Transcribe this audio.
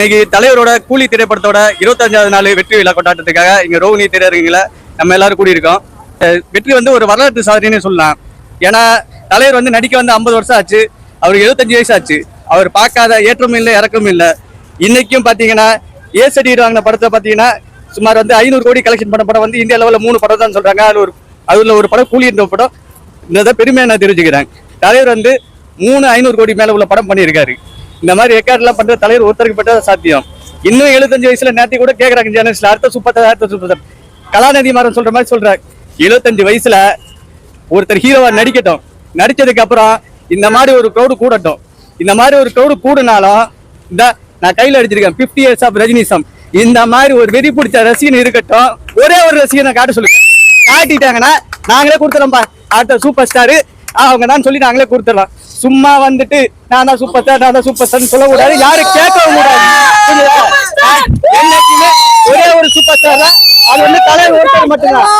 இன்னைக்கு தலைவரோட கூலி திரைப்படத்தோட இருபத்தஞ்சாவது நாள் வெற்றி விழா கொண்டாட்டத்துக்காக இங்க ரோஹிணி திரையரங்கில நம்ம எல்லாரும் கூடியிருக்கோம். வெற்றி வந்து ஒரு வரலாற்று சாதனைன்னு சொல்லலாம். ஏன்னா தலைவர் வந்து நடிக்க வந்து ஐம்பது வருஷம் ஆச்சு. அவருக்கு எழுபத்தஞ்சு வயசு ஆச்சு. அவர் பார்க்காத ஏற்றமும் இல்லை இறக்கமும் இல்லை. இன்னைக்கும் பார்த்தீங்கன்னா ஏ வாங்கின படத்தை பார்த்தீங்கன்னா சுமார் வந்து ஐநூறு கோடி கலெக்ஷன் பண்ண படம் வந்து இந்திய லெவலில் மூணு படம் தான் சொல்றாங்க. அதுல ஒரு அதுல ஒரு படம் கூலி என்ற படம். இந்த பெருமையை நான் தெரிஞ்சுக்கிறேன். தலைவர் வந்து மூணு ஐநூறு கோடி மேல உள்ள படம் பண்ணியிருக்காரு. இந்த மாதிரி ரெக்கார்ட்லாம் பண்ற தலைவர் ஒருத்தருக்கு பட்டது சாத்தியம். இன்னும் எழுபத்தஞ்சு வயசுல நேத்தி கூட கேட்கறாங்க ஜேர்னலிஸ்ட்ல அடுத்த சூப்பர் அடுத்த சூப்பர் கலாநிதி மாறன் சொல்ற மாதிரி சொல்றாரு. எழுபத்தஞ்சு வயசுல ஒருத்தர் ஹீரோவா நடிக்கட்டும். நடிச்சதுக்கு அப்புறம் இந்த மாதிரி ஒரு க்ரௌடு கூடட்டும். இந்த மாதிரி ஒரு க்ரௌடு கூடனாலும் இந்த நான் கையில் அடிச்சிருக்கேன் 50 இயர்ஸ் ஆஃப் ரஜினிசம். இந்த மாதிரி ஒரு வெறி பிடிச்ச ரசிகன் இருக்கட்டும். ஒரே ஒரு ரசிகனை காட்ட சொல்லுங்க. காட்டிட்டாங்கன்னா நாங்களே கொடுத்துறோம்ப்பா. அடுத்த சூப்பர் ஸ்டாரு அவங்க தான் சொல்லி நாங்களே கொடுத்துடலாம் சும்மா வந்துட்டு நான் தான் சூப்பர் ஸ்டார் நான் தான் சூப்பர் ஸ்டார் சொல்லக்கூடாது. யாரும் கேட்கவும் கூடாது? என்னைக்குமே ஒரே ஒரு சூப்பர் ஸ்டார் தான். அது வந்து தலைவர் ஒருத்தர் மட்டும்தான்.